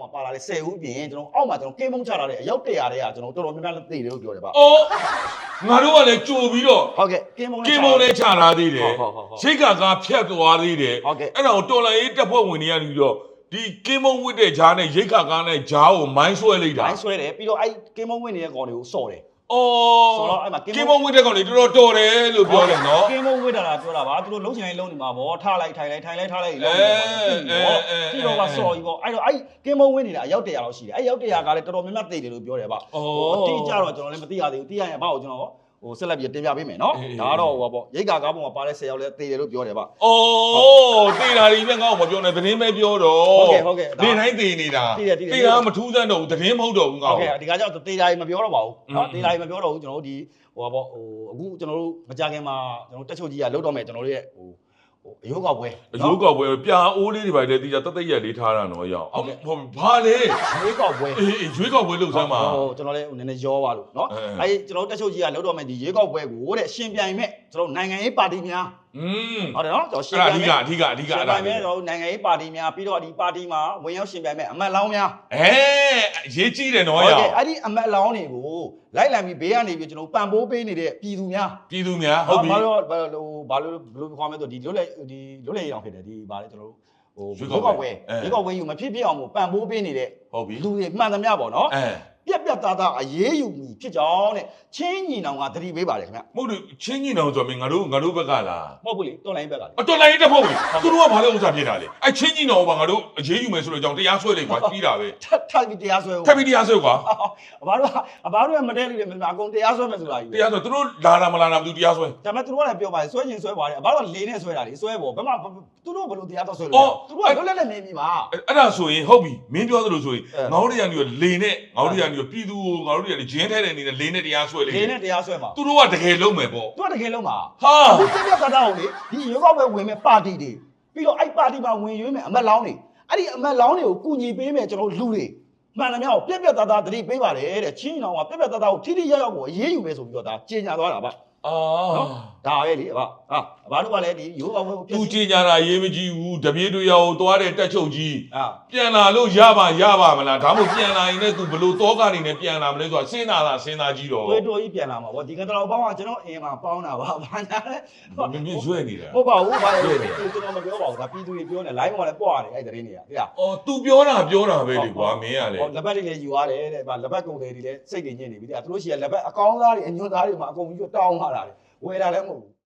ပုံမှာပါလာတဲ့10ဦးပြင်ကျွန်တော်အောက်မှာကျွန်တော်ကင်းမုံချလာတဲ့အယောက်100တဲ့ကကျွန်တော်တော်တော်များများသိတယ်လို့ပြောတယ်ဗျအော်ငါတို့ကလည်းကြိုပြီးတော့ဟုတ်ကဲ့ကင်းမုံကင်းမုံလေးချထားသေးတယ်ဟုတ်ဟုတ်ဟုတ်ရှိတ်ကကားဖြတ်သွားသေးတယ်ဟုတ်ကဲ့အဲ့ဒါကိုတော်လိုင်းရေးတပ်ဖွဲ့ဝင်တွေကနေပြီးတော့ဒီကင်းမုံဝစ်တဲ့ဂျားနဲ့ရိတ်ခါကားနဲ့ဂျားကိုမိုင်းဆွဲလိုက်တာတိုင်းဆွဲတယ်ပြီးတော့အဲ့ကင်းမုံဝင်နေတဲ့ကောင်တွေကိုစော့တယ် အော်ဆိုတော့အဲ့မှာကင်းကင်းမုံမုံဝစ်တဲ့ကောင်တွေတော်တော်တော်တယ်လို့ပြောတယ်နော်ကင်းမုံဝင်တာလားပြောတာပါသူတို့လုံးချင်တိုင်းလုံးနေမှာဗောထားလိုက်ထိုင်လိုက်ထိုင်လိုက်ထားလိုက်လုံးအဲနေမှာအဲအဲပြီးတော့ကစော်ကြီးဗောအဲ့တော့အဲ့ကင်းမုံဝင်နေတာအယောက်100လောက်ရှိတယ်အဲ့ယောက်100ကလည်းတော်တော်များများသိတယ်လို့ပြောတယ်ဗျအော်ဟိုအတိအကျတော့ကျွန်တော်လည်းမသိရသေးဘူးသိရရင်ဘာကိုကျွန်တော် ဟိုဆက်လက်ပြီးတင်ပြပေးမယ်နော်အေးအေးဒါကတော့ဟိုပါပေါ့ရိတ်ကာကားပုံမှာပါတဲ့10ယောက်လည်းသိတယ်လို့ပြောတယ်ဗျအော်တေးတာတွေနဲ့ငါ့ကိုမပြောနဲ့သတင်းပဲပြောတော့ဟုတ်ကဲ့ဟုတ်ကဲ့ဒါဒီတိုင်းတေးနေတာသိတယ်သိတယ်တေးတာမထူးဆန်းတော့ဘူးသတင်းမဟုတ်တော့ဘူးငါ့ဟုတ်ကိုကဲ့ဒီကကြောင့်တေးတာကြီးမပြောတော့ပါဘူးอืมနော်တေးတာကြီးမပြောတော့ဘူးကျွန်တော်တို့ဒီဟိုပါပေါ့ဟိုအခုကျွန်တော်တို့မကြခင်မှာကျွန်တော်တက်ချုပ်ကြီးကလုတ်တော့မယ်ကျွန်တော်တို့ရဲ့ဟိုဟို အယုတ်ကောက်ပွဲအရိုးကောက်ပွဲပြာအိုးလေးတွေပါလေတီးကြတသက်ရက်လေးထားတာနော်ရောက်ဟုတ်ကဲ့ဟုတ်ဘာလဲအယုတ်ကောက်ပွဲအေးအေးရွေးကောက်ပွဲလုပ်စမ်းပါဟိုကျွန်တော်လည်းနည်းနည်းရောပါလို့နော်အဲအဲကျွန်တော်တို့တက်ချုပ်ကြီးကလုတ်တော့မယ်ဒီရေကောက်ပွဲကိုတဲ့ရှင်ပြိုင်မဲ့ကျွန်တော်တို့နိုင်ငံရေးပါတီများอืมဟုတ်တယ်နော်ကျွန်တော်ရှင်အဲ့ဒါပြိုအင်ဓိမဲ့ကအဓိကအဓိကရှင်အဲ့ပြိုဒါင်မဲ့ကျွန်တော်တို့နိုင်ငံရေးပါတီများပြီးတော့ဒီပါတီမှာဝင်ရောက်ရှင်ပြိုင်မဲ့အမတ်လောင်းများအဲရေးကြည့်တယ်နော်ဟုတ်ရောကဲ့အဲ့ဒီအမတ်လောင်းတွေကိုလိုက်လံပြီးဘေးကနေပြီးကျွန်တော်ပံ့ပိုးပေးနေတဲ့ပြည်သူများပြည်သူများဟုတ်ပြီဘာလို့ဘာလို့ဘာလို့ဘယ်လိုခေါ်မလဲဆိုဒီလွတ်လပ်ဒီလွတ်လပ်ရေးအောင်ဖြစ်တယ်ဒီဘာလဲကျွန်တော်တို့ဟိုရွေးရွေးကောကောက်က်ပွဲပွဲအဲရွေးကောက်ပွဲယူမဖြစ်ဖြစ်အောင်ကိုပံ့ပိုးပေးနေတဲ့ဟုတ်ပြီလူတွေမှန်သမျှပေါ့နော်အဲပြက် ပြက်သားသားအရေးယူမိဖြစ်ကြောင်းတဲ့ချင်းညီနောင်ကသတိပေးပါတယ်ခင်ဗျမဟုတ်ဘူးချင်းကြီးတော်ဆိုမင်းငါတို့ငါတို့ဘက်ကလားမဟုတ်ဘူးလေတွန်လိုင်းဘက်ကလေအတော်လိုင်းတက်ဖို့ပြီသူတို့ကဘာလို့ဥစ္စာပြစ်တာလဲအဲချင်းကြီးတော်ကငါတို့အရေးယူမယ်ဆိုတော့ကြောင့်တရားဆွဲလိုက်ကွာပြီးတာပဲထပ်ထပ်ပြီးတရားစွဲဦးထပ်ပြီးတရားဆွဲကွာအဘာတို့ကအဘာတို့ကမတဲလို့လေမအကုန်တရားစွဲမယ်ဆိုတာကြီးပဲတရားဆွဲသူတို့လာတာမလာတာမသိဘူးတရားဆွဲဒါပေမဲ့သူတို့ကလည်းပြောပါတယ်ဆွဲရင်ဆွဲပါတယ်အဘာတို့ကလေးနဲ့ဆွဲတာလေဆွဲပေါ့ဘယ်မှာသူတို့ဘယ်လိုတရားတော့ဆွဲလို့လဲသူတို့ကလွတ်လပ်လပ်နေပြီပါအဲ့အဲ့ဒါဆိုရင်ဟုတ်ပြီမင်းပြောသလိုဆိုရင်အဲငါတို့တွေကလေနဲ့ငါတို့တွေကပြည်သူကိုငါတို့တွေကဂျင်းထဲတဲ့အနေနဲ့လေနဲ့တရားဆွဲလိုက်လေးနဲ့တရားဆွဲမှာသူတို့ကတကယ်လုံးမယ်ပေါ့ သူကတကယ်လုံးပါဟာအခုပြပြသားသားကိုလေဒီရွေးကောက်ပွဲဝင်မဲ့ပါတီတွေပြီးတော့အဲ့ပါတီမှာဝင်ရွေးမဲ့အမတ်လောင်းတွေအဲ့ဒီအမတ်လောင်းတွေကိုကူညီပေးမဲ့ကျွန်တော်တို့လူတွေမှန်တယ်များကိုပြပြသားသားတတိပေးပါတယ်တဲ့ချင်းအောင်ကပြပြသားသားကိုထိထိရောက်ရောက်ကိုအေးအေးယူမယ်ဆိုပြီးတော့ဒါကြေညာသွားတာပါ အာနော်ဒါပဲလေအဘဟာအဘတို့ကလည်းဒီရွေးကောက်ပွဲကိုသူကြီးညာတာရေးမကြည့်ဘူးတပြေးတို့ရောသွားတဲ့တက်ချုပ်ကြီးအာပြန်လာလို့ရပါရပါမလားဒါမှမဟုတ်ပြန်လာရင်လည်းသူဘလို့တောကနေနဲ့ပြန်လာမလဲဆိုတာစဉ်းစားတာစဉ်းစားကြည့်တော့တွေးတိုးကြီးပြန်လာမှာဗောဒီကတော့ပေါင်းကကျွန်တော်အင်မှာပေါင်းတာပါဘာညာလဲမင်းမင်းရွှဲနေတာဟုတ်ပါဘူးဘာလဲကျွန်တော်မပြောပါဘူးဒါပြည်သူတွေပြောနေ line မှာလည်းပွားတယ်အဲ့ဒီသတင်းတွေကသိလားအော် तू ပြောတာပြောတာပဲလေကွာမင်းကလေဟောလက်ဘက်တွေလည်းယူရတယ်တဲ့ဗာလက်ဘက်ကုန်တွေတွေလည်းစိတ်တွေညစ်နေပြီတဲ့သူတို့ရှိရလက်ဘက်အကောင်းသားတွေအညွန့်သားတွေမှာအကုန်ပြီးတော့တောင်းလာတာလေဝယ်တာလည်းမဟုတ်ဘူး